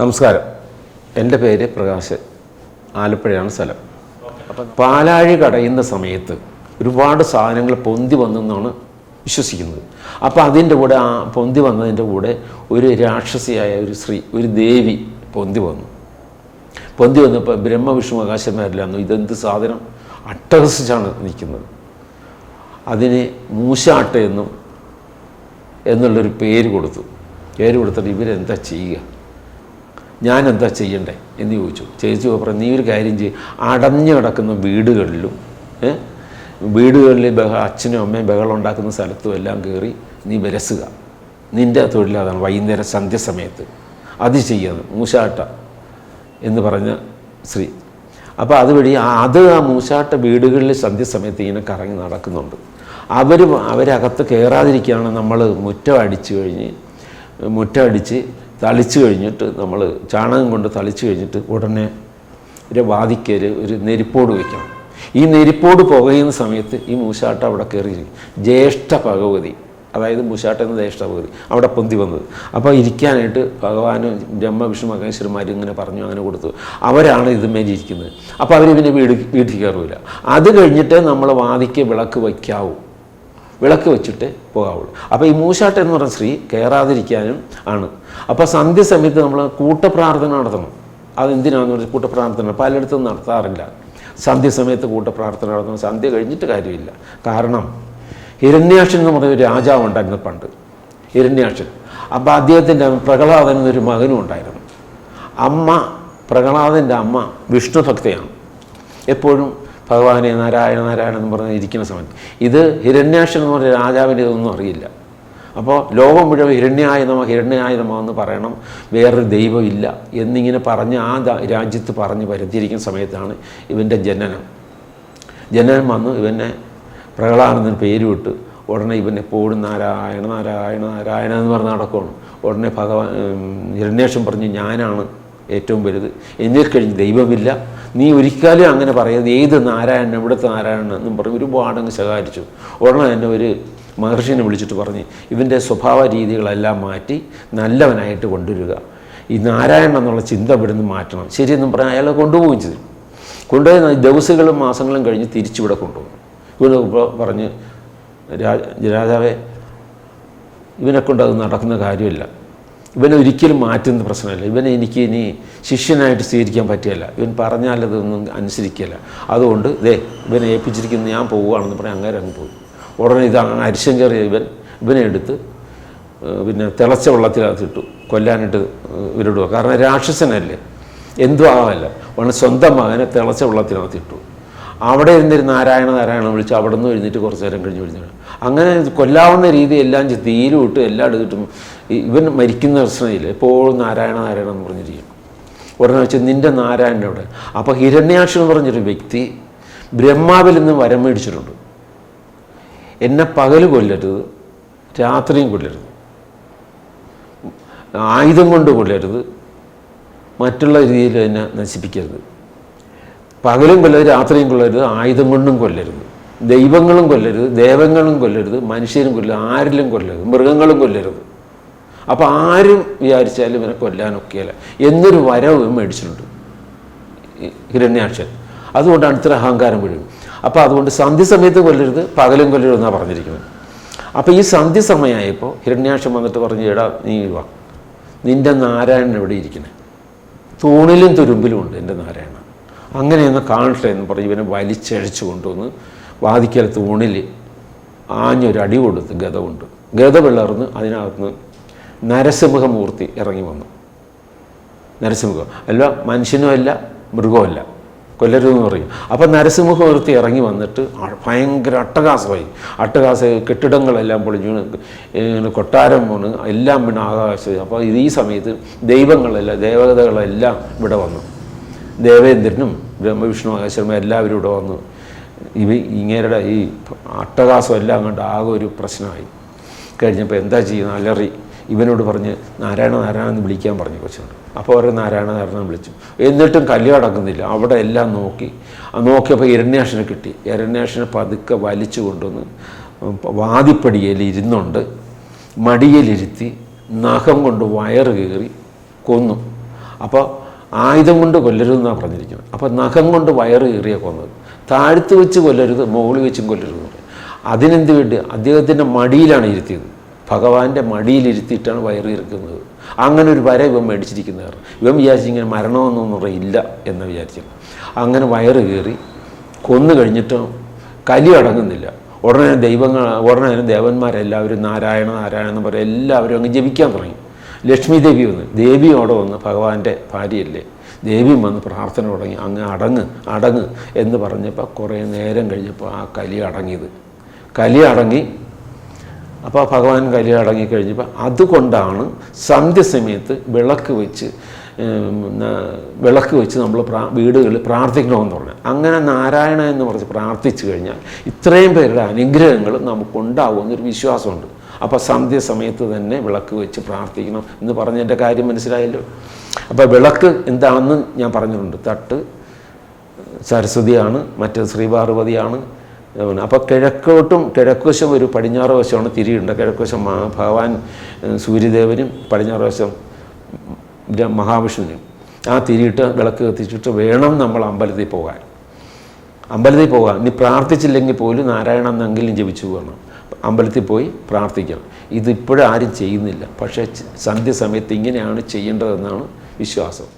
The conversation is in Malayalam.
നമസ്കാരം. എന്റെ പേര് പ്രകാശ്. ആലപ്പുഴയാണ് സ്ഥലം. അപ്പം പാലാഴി കടയുന്ന സമയത്ത് ഒരുപാട് സാധനങ്ങൾ പൊന്തി വന്നെന്നാണ് വിശ്വസിക്കുന്നത്. അപ്പോൾ അതിന്റെ കൂടെ ആ പൊന്തി വന്നതിന്റെ കൂടെ ഒരു രാക്ഷസിയായ ഒരു സ്ത്രീ ഒരു ദേവി പൊന്തി വന്നു. പൊന്തി വന്നപ്പോൾ ബ്രഹ്മവിഷ്ണു ആകാശന്മാരില്ലായിരുന്നു ഇതെന്ത് സാധനം? അട്ടഹസിച്ചാണ് നിൽക്കുന്നത്. അതിന് മൂശാട്ട എന്നും എന്നുള്ളൊരു പേര് കൊടുത്തു. പേര് കൊടുത്തിട്ട് ഇവരെന്താ ചെയ്യുക? ഞാൻ എന്താ ചെയ്യണ്ടേ എന്ന് ചോദിച്ചു. ചേച്ചി പറഞ്ഞു നീ ഒരു കാര്യം ചെയ്യും. അടഞ്ഞു കിടക്കുന്ന വീടുകളിലും വീടുകളിൽ ബഹ അച്ഛനും അമ്മയും ബഹളം ഉണ്ടാക്കുന്ന സ്ഥലത്തും എല്ലാം കയറി നീ വിരസുക നിന്റെ തൊഴിലതാണ് വൈകുന്നേരം സന്ധ്യസമയത്ത് അത് ചെയ്യുന്നത് മൂശാട്ട എന്ന് പറഞ്ഞ ശ്രീ അപ്പോൾ അതുവഴി അത് ആ മൂശാട്ട വീടുകളിൽ സന്ധ്യസമയത്ത് ഇങ്ങനെ കറങ്ങി നടക്കുന്നുണ്ട്. അവർ അവരകത്ത് കയറാതിരിക്കുകയാണ് നമ്മൾ മുറ്റം അടിച്ചു കഴിഞ്ഞ് മുറ്റം അടിച്ച് തളിച്ചു കഴിഞ്ഞിട്ട് നമ്മൾ ചാണകം കൊണ്ട് തളിച്ചു കഴിഞ്ഞിട്ട് ഉടനെ ഒരു വാതിക്കൽ ഒരു നെരിപ്പോട് വയ്ക്കണം. ഈ നെരിപ്പോട് പുകയുന്ന സമയത്ത് ഈ മൂശാട്ട അവിടെ കയറിയിരിക്കും. ജ്യേഷ്ഠ ഭഗവതി അതായത് മൂശാട്ട എന്ന ജ്യേഷ്ഠ ഭഗവതി അവിടെ പൊന്തി വന്നത്. അപ്പോൾ ഇരിക്കാനായിട്ട് ഭഗവാനും ബ്രഹ്മ വിഷ്ണു മഹേശ്വരന്മാരും ഇങ്ങനെ പറഞ്ഞു അങ്ങനെ കൊടുത്തു. അവരാണ് ഇതുമേൽ ഇരിക്കുന്നത്. അപ്പോൾ അവർ പിന്നെ വീട് വീട്ടിൽ കയറില്ല അത് കഴിഞ്ഞിട്ട് നമ്മൾ വാതിക്ക് വിളക്ക് വയ്ക്കാവൂ. വിളക്ക് വെച്ചിട്ട് പോകാവുള്ളൂ. അപ്പോൾ ഈ മൂശാട്ട് എന്ന് പറഞ്ഞ സ്ത്രീ കയറാതിരിക്കാനും ആണ്. അപ്പോൾ സന്ധ്യസമയത്ത് നമ്മൾ കൂട്ടപ്രാർത്ഥന നടത്തണം. അതെന്തിനാണെന്ന് പറഞ്ഞാൽ കൂട്ടപ്രാർത്ഥന പലയിടത്തും നടത്താറില്ല. സന്ധ്യസമയത്ത് കൂട്ടപ്രാർത്ഥന നടത്തണം. സന്ധ്യ കഴിഞ്ഞിട്ട് കാര്യമില്ല. കാരണം ഹിരണ്യാക്ഷൻ എന്ന് പറഞ്ഞ ഒരു രാജാവ് ഉണ്ടായിരുന്നു പണ്ട്. ഹിരണ്യാക്ഷൻ. അപ്പോൾ അദ്ദേഹത്തിന്റെ പ്രഹ്ലാദൻ എന്നൊരു മകനും ഉണ്ടായിരുന്നു. അമ്മ പ്രഹ്ലാദന്റെ അമ്മ വിഷ്ണു ഭക്തയാണ്. എപ്പോഴും ഭഗവാനെ നാരായണ നാരായണ എന്ന് പറഞ്ഞ് ഇരിക്കുന്ന സമയത്ത്. ഇത് ഹിരണ്യാക്ഷൻ എന്ന് പറഞ്ഞ രാജാവിന്റെ ഇതൊന്നും അറിയില്ല. അപ്പോൾ ലോകം മുഴുവൻ ഹിരണ്യായ നമ എന്ന് പറയണം. വേറൊരു ദൈവമില്ല എന്നിങ്ങനെ പറഞ്ഞ് ആ രാജ്യത്ത് പറഞ്ഞ് വരുത്തിയിരിക്കുന്ന സമയത്താണ് ഇവന്റെ ജനനം. ജനനം വന്ന് ഇവനെ പ്രഹ്ലാദന് പേര് വിട്ട് ഉടനെ ഇവൻ എപ്പോഴും നാരായണ നാരായണ നാരായണ എന്ന് പറഞ്ഞ് നടക്കുകയാണ് ഉടനെ ഭഗവാൻ ഹിരണ്യേഷം പറഞ്ഞു ഞാനാണ്. ഏറ്റവും വലുത്. എന്നെ കഴിഞ്ഞ് ദൈവമില്ല. നീ ഒരിക്കലും അങ്ങനെ പറയുന്നത് ഏത് നാരായണൻ ഇവിടുത്തെ നാരായണൻ എന്നും പറഞ്ഞ് ഒരുപാട് അങ്ങ് ശകാരിച്ചു. ഉടനെ തന്നെ ഒരു മഹർഷിനെ വിളിച്ചിട്ട് പറഞ്ഞ് ഇവന്റെ സ്വഭാവ രീതികളെല്ലാം മാറ്റി നല്ലവനായിട്ട് കൊണ്ടുവരിക. ഈ നാരായണൻ എന്നുള്ള ചിന്ത ഇവിടുന്ന് മാറ്റണം. ശരിയെന്നും പറഞ്ഞാൽ അയാളെ കൊണ്ടുപോവുകയും ചെയ്തു. കൊണ്ടുപോയി ദിവസങ്ങളും മാസങ്ങളും കഴിഞ്ഞ് തിരിച്ചിവിടെ കൊണ്ടുപോകും ഇവിടെ പറഞ്ഞ് രാജ രാജാവെ ഇവനെ കൊണ്ട് അത് നടക്കുന്ന കാര്യമില്ല. ഇവനെ ഒരിക്കലും മാറ്റുന്ന പ്രശ്നമല്ല. ഇവനെ എനിക്ക് ഇനി ശിഷ്യനായിട്ട് സ്വീകരിക്കാൻ പറ്റിയല്ല ഇവൻ പറഞ്ഞാൽ അതൊന്നും അനുസരിക്കില്ല അതുകൊണ്ട് ദേ ഇവനെ ഏൽപ്പിച്ചിരിക്കുന്ന ഞാൻ പോവുകയാണെന്ന് പറഞ്ഞാൽ അങ്ങനെ അങ്ങ് പോയി. ഉടനെ ഇത് അരിശം കയറിയ ഇവൻ ഇവനെ എടുത്ത് പിന്നെ തിളച്ച വെള്ളത്തിനകത്തിട്ടു കൊല്ലാനായിട്ട് ഇവരിടുക കാരണം രാക്ഷസനല്ലേ? എന്തും ആവാമല്ല. ഉടനെ സ്വന്തം മകനെ തിളച്ച വെള്ളത്തിനകത്തിട്ടു. അവിടെ ഇരുന്നൊരു നാരായണ നാരായണ വിളിച്ച് അവിടെ നിന്ന് എഴുന്നേറ്റ് കുറച്ച് നേരം കഴിഞ്ഞ് എഴുന്നേറ്റ് അങ്ങനെ കൊല്ലാവുന്ന രീതി എല്ലാം ചെയ്ത് തീരും ഇട്ട് എല്ലാം എടുത്തിട്ടും ഇവൻ മരിക്കുന്ന പ്രശ്നമില്ല എപ്പോഴും നാരായണ നാരായണ എന്ന് പറഞ്ഞിരിക്കും ഉടനെ വെച്ച് നിന്റെ അവിടെ. അപ്പോൾ ഹിരണ്യാക്ഷൻ എന്ന് പറഞ്ഞൊരു വ്യക്തി ബ്രഹ്മാവിൽ നിന്ന് വരം മേടിച്ചിട്ടുണ്ട്. എന്നെ പകൽ കൊല്ലരുത് രാത്രിയും കൊല്ലരുത് ആയുധം കൊണ്ട് കൊല്ലരുത് മറ്റുള്ള രീതിയിൽ എന്നെ നശിപ്പിക്കരുത്. പകലും കൊല്ലരുത് രാത്രിയും കൊല്ലരുത് ആയുധം കൊണ്ടും കൊല്ലരുത്. ദൈവങ്ങളും കൊല്ലരുത് ദേവങ്ങളും കൊല്ലരുത് മനുഷ്യരും കൊല്ലരുത് ആരിലും കൊല്ലരുത് മൃഗങ്ങളും കൊല്ലരുത്. അപ്പോൾ ആരും വിചാരിച്ചാലും ഇവനെ കൊല്ലാനൊക്കെയല്ല എന്നൊരു വരവ് മേടിച്ചിട്ടുണ്ട്. ഹിരണ്യാക്ഷൻ. അതുകൊണ്ടാണ് ഇത്ര അഹങ്കാരം വീഴും അപ്പോൾ അതുകൊണ്ട് സന്ധ്യ സമയത്ത് കൊല്ലരുത് പകലും കൊല്ലരുത് എന്നാണ് പറഞ്ഞിരിക്കുന്നത്. അപ്പോൾ ഈ സന്ധ്യ സമയമായപ്പോൾ ഹിരണ്യാക്ഷൻ വന്നിട്ട് പറഞ്ഞു എടാ നീ വാ. നിന്റെ നാരായണൻ എവിടെ ഇരിക്കണേ തൂണിലും തുരുമ്പിലും ഉണ്ട് എന്റെ നാരായണ അങ്ങനെയൊന്ന് കാണട്ടെ എന്ന് പറഞ്ഞ് ഇവനെ വലിച്ചഴിച്ചു കൊണ്ടുവന്ന് വാതിക്കൽ തൂണിൽ ആഞ്ഞൊരു അടി കൊടുത്ത് ഗത കൊണ്ട് ഗത പിളർന്ന് അതിനകത്ത് നരസിംഹമൂർത്തി ഇറങ്ങി വന്നു. നരസിംഹം അല്ല മനുഷ്യനും അല്ല മൃഗമല്ല കൊല്ലരുതെന്ന് പറയും. അപ്പം നരസിംഹമൂർത്തി ഇറങ്ങി വന്നിട്ട് ഭയങ്കര അട്ടകാസമായി അട്ടകാസ കെട്ടിടങ്ങളെല്ലാം പൊളിഞ്ഞു. കൊട്ടാരം പോണ് എല്ലാം വീണ് ആകാശം അപ്പോൾ ഇത് ഈ സമയത്ത് ദൈവങ്ങളെല്ലാം ദേവതകളെല്ലാം ഇവിടെ വന്നു. ദേവേന്ദ്രനും ബ്രഹ്മവിഷ്ണു ആകാശർമ്മ എല്ലാവരും ഇവിടെ വന്നു. ഇവ ഇങ്ങേരുടെ ഈ അട്ടകാസം എല്ലാം കണ്ട് ആകെ ഒരു പ്രശ്നമായി. കഴിഞ്ഞപ്പോൾ എന്താ ചെയ്യുന്ന അലറി. ഇവനോട് പറഞ്ഞ് നാരായണ നാരായണ എന്ന് വിളിക്കാൻ പറഞ്ഞു കൊച്ചുണ്ട് അപ്പോൾ അവർ നാരായണ നാരായണ വിളിച്ചു. എന്നിട്ടും കല്യാണം അടങ്ങുന്നില്ല അവിടെ എല്ലാം നോക്കി. നോക്കിയപ്പോൾ ഇരണ്യാഷിനെ കിട്ടി. ഇരണ്യാഷിനെ പതുക്കെ വലിച്ചു കൊണ്ടുവന്ന് വാതിപ്പടിയിൽ ഇരുന്നുണ്ട് മടിയിലിരുത്തി നഖം കൊണ്ട് വയറ് കീറി കൊന്നു. അപ്പോൾ ആയുധം കൊണ്ട് കൊല്ലരുതെന്നാണ് പറഞ്ഞിരിക്കുന്നത്. അപ്പോൾ നഖം കൊണ്ട് വയറ് കീറിയ കൊന്നത്. താഴ്ത്തു വെച്ച് കൊല്ലരുത് മുകളിൽ വെച്ചും കൊല്ലരുത് അതിനെന്ത് വേണ്ടി? അദ്ദേഹത്തിന്റെ മടിയിലാണ് ഇരുത്തിയത്. ഭഗവാന്റെ മടിയിലിരുത്തിയിട്ടാണ് വയറ് ഇറക്കുന്നത്. അങ്ങനെ ഒരു വര ഇവൻ മേടിച്ചിരിക്കുന്നവർ ഇവൻ വിചാരിച്ചു ഇങ്ങനെ മരണമെന്നൊന്നും പറയില്ല എന്ന് വിചാരിച്ചു അങ്ങനെ വയറ് കയറി കൊന്നു കഴിഞ്ഞിട്ടും കലി അടങ്ങുന്നില്ല. ഉടനെ ദൈവങ്ങൾ ഉടനെ തന്നെ ദേവന്മാരെല്ലാവരും നാരായണ നാരായണ എന്ന് പറയും. എല്ലാവരും അങ്ങ് ജപിക്കാൻ തുടങ്ങി. ലക്ഷ്മി ദേവി വന്ന് ദേവി അവിടെ വന്ന് ഭഗവാന്റെ ഭാര്യയല്ലേ? ദേവിയും വന്ന് പ്രാർത്ഥന തുടങ്ങി. അങ്ങ് അടങ്ങ് അടങ്ങ് എന്ന് പറഞ്ഞപ്പോൾ കുറേ നേരം കഴിഞ്ഞപ്പോൾ ആ കലി അടങ്ങിയത്. കലി അടങ്ങി അപ്പോൾ ഭഗവാൻ കലി അടങ്ങിക്കഴിഞ്ഞപ്പോൾ അതുകൊണ്ടാണ് സന്ധ്യസമയത്ത് വിളക്ക് വെച്ച് വിളക്ക് വെച്ച് നമ്മൾ പ്രാ വീടുകളിൽ പ്രാർത്ഥിക്കണമെന്ന് പറഞ്ഞു. അങ്ങനെ നാരായണ എന്ന് പറഞ്ഞ് പ്രാർത്ഥിച്ചു കഴിഞ്ഞാൽ ഇത്രയും പേരുടെ അനുഗ്രഹങ്ങൾ നമുക്കുണ്ടാവുമെന്നൊരു വിശ്വാസമുണ്ട്. അപ്പോൾ സന്ധ്യസമയത്ത് തന്നെ വിളക്ക് വെച്ച് പ്രാർത്ഥിക്കണം എന്ന് പറഞ്ഞതിന്റെ കാര്യം മനസ്സിലായല്ലോ. അപ്പോൾ വിളക്ക് എന്താണെന്ന് ഞാൻ പറഞ്ഞിട്ടുണ്ട്. തട്ട് സരസ്വതിയാണ് മറ്റേത് ശ്രീപാർവതിയാണ് അപ്പോൾ കിഴക്കോട്ടും കിഴക്കുവശം ഒരു പടിഞ്ഞാറ് വശമാണ് തിരിയുണ്ട് കിഴക്കുവശം ഭഗവാൻ സൂര്യദേവനും പടിഞ്ഞാറ് വശം മഹാവിഷ്ണുവിനും. ആ തിരിയിട്ട് വിളക്ക് കത്തിച്ചിട്ട് വേണം നമ്മൾ അമ്പലത്തിൽ പോകാൻ. അമ്പലത്തിൽ പോകാം ഇനി പ്രാർത്ഥിച്ചില്ലെങ്കിൽ പോലും നാരായണ എന്നെങ്കിലും ജപിച്ചു പോകണം. അമ്പലത്തിൽ പോയി പ്രാർത്ഥിക്കണം. ഇതിപ്പോഴും ആരും ചെയ്യുന്നില്ല. പക്ഷേ സന്ധ്യ സമയത്ത് ഇങ്ങനെയാണ് ചെയ്യേണ്ടതെന്നാണ് വിശ്വാസം.